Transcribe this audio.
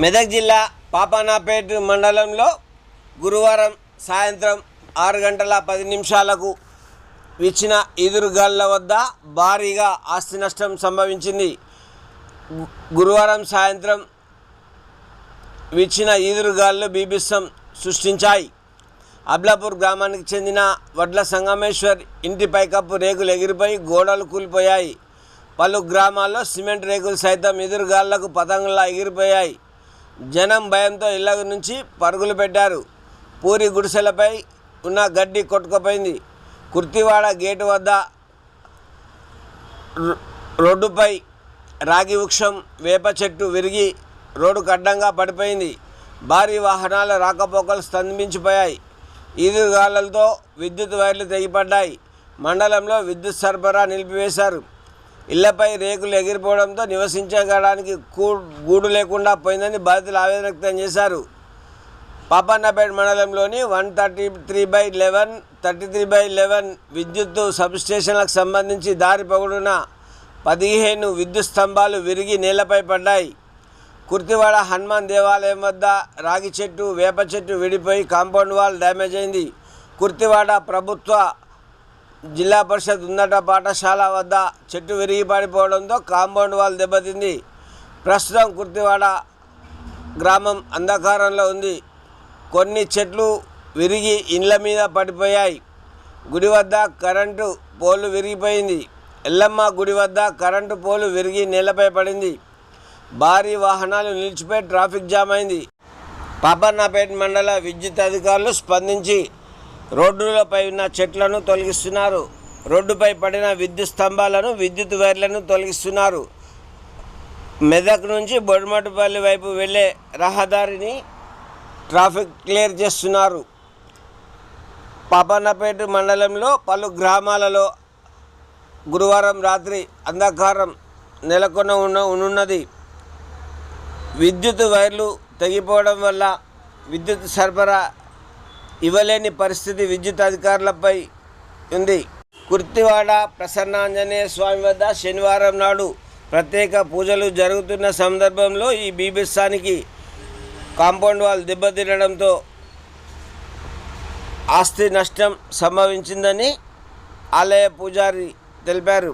మెదక్ జిల్లా పాపానాపేట మండలంలో గురువారం సాయంత్రం ఆరు గంటల పది నిమిషాలకు విచ్చిన ఎదురుగాళ్ళ వద్ద భారీగా ఆస్తి నష్టం సంభవించింది. గురువారం సాయంత్రం విచ్చిన ఈదురుగాళ్ళు బీభత్సం సృష్టించాయి. అబ్లాపూర్ గ్రామానికి చెందిన వడ్ల సంగమేశ్వర్ ఇంటి పైకప్పు రేకులు ఎగిరిపోయి గోడలు కూలిపోయాయి. పలు గ్రామాల్లో సిమెంట్ రేకులు సైతం ఎదురుగాళ్ళకు పతంగులా ఎగిరిపోయాయి. జనం భయంతో ఇళ్ళ నుంచి పరుగులు పెట్టారు. పూరి గుడిసెలపై ఉన్న గడ్డి కొట్టుకుపోయింది. కుర్తివాడ గేటు వద్ద రో- రోడ్డుపై రాగి వృక్షం వేప చెట్టు విరిగి రోడ్డుకు అడ్డంగా పడిపోయింది. భారీ వాహనాల రాకపోకలు స్తంభించిపోయాయి. ఈదురుగాలతో విద్యుత్ వైర్లు తెగిపడ్డాయి. మండలంలో విద్యుత్ సరఫరా నిలిపివేశారు. ఇళ్ళపై రేకులు ఎగిరిపోవడంతో నివసించడానికి గూడు లేకుండా పోయిందని బాధితులు ఆవేదన వ్యక్తం చేశారు. పాపన్నపేట మండలంలోని one thirty three by eleven thirty three by eleven విద్యుత్ సబ్స్టేషన్లకు సంబంధించి దారి పొగడున పదిహేను విద్యుత్ స్తంభాలు విరిగి నేలపై పడ్డాయి. కుర్తివాడ హనుమాన్ దేవాలయం వద్ద రాగి చెట్టు వేప చెట్టు విడిపోయి కాంపౌండ్ వాల్ డ్యామేజ్ అయింది. కుర్తివాడ ప్రభుత్వ జిల్లా పరిషత్ ఉన్నత పాఠశాల వద్ద చెట్టు విరిగి పడిపోవడంతో కాంపౌండ్ వాల్ దెబ్బతింది. ప్రస్తుతం కుర్తివాడ గ్రామం అంధకారంలో ఉంది. కొన్ని చెట్లు విరిగి ఇండ్ల మీద పడిపోయాయి. గుడి వద్ద కరెంటు పోలు విరిగిపోయింది. ఎల్లమ్మ గుడి వద్ద కరెంటు పోలు విరిగి నేలపై పడింది. భారీ వాహనాలు నిలిచిపోయి ట్రాఫిక్ జామ్ అయింది. పాపన్నపేట మండల విద్యుత్ అధికారులు స్పందించి రోడ్డులపై ఉన్న చెట్లను తొలగిస్తున్నారు. రోడ్డుపై పడిన విద్యుత్ స్తంభాలను విద్యుత్ వైర్లను తొలగిస్తున్నారు. మెదక్ నుంచి బొడిమటుపల్లి వైపు వెళ్ళే రహదారిని ట్రాఫిక్ క్లియర్ చేస్తున్నారు. పాపన్నపేట మండలంలో పలు గ్రామాలలో గురువారం రాత్రి అంధకారం నెలకొన్న ఉన్న ఉన్నది. విద్యుత్ వైర్లు తెగిపోవడం వల్ల విద్యుత్ సరఫరా ఇవ్వలేని పరిస్థితి విద్యుత్ అధికారులపై ఉంది. కుర్తివాడ ప్రసన్నాంజనేయ స్వామి వద్ద శనివారం నాడు ప్రత్యేక పూజలు జరుగుతున్న సందర్భంలో ఈ బీభత్సానికి కాంపౌండ్ వాల్ దెబ్బతినడంతో ఆస్తి నష్టం సంభవించిందని ఆలయ పూజారి తెలిపారు.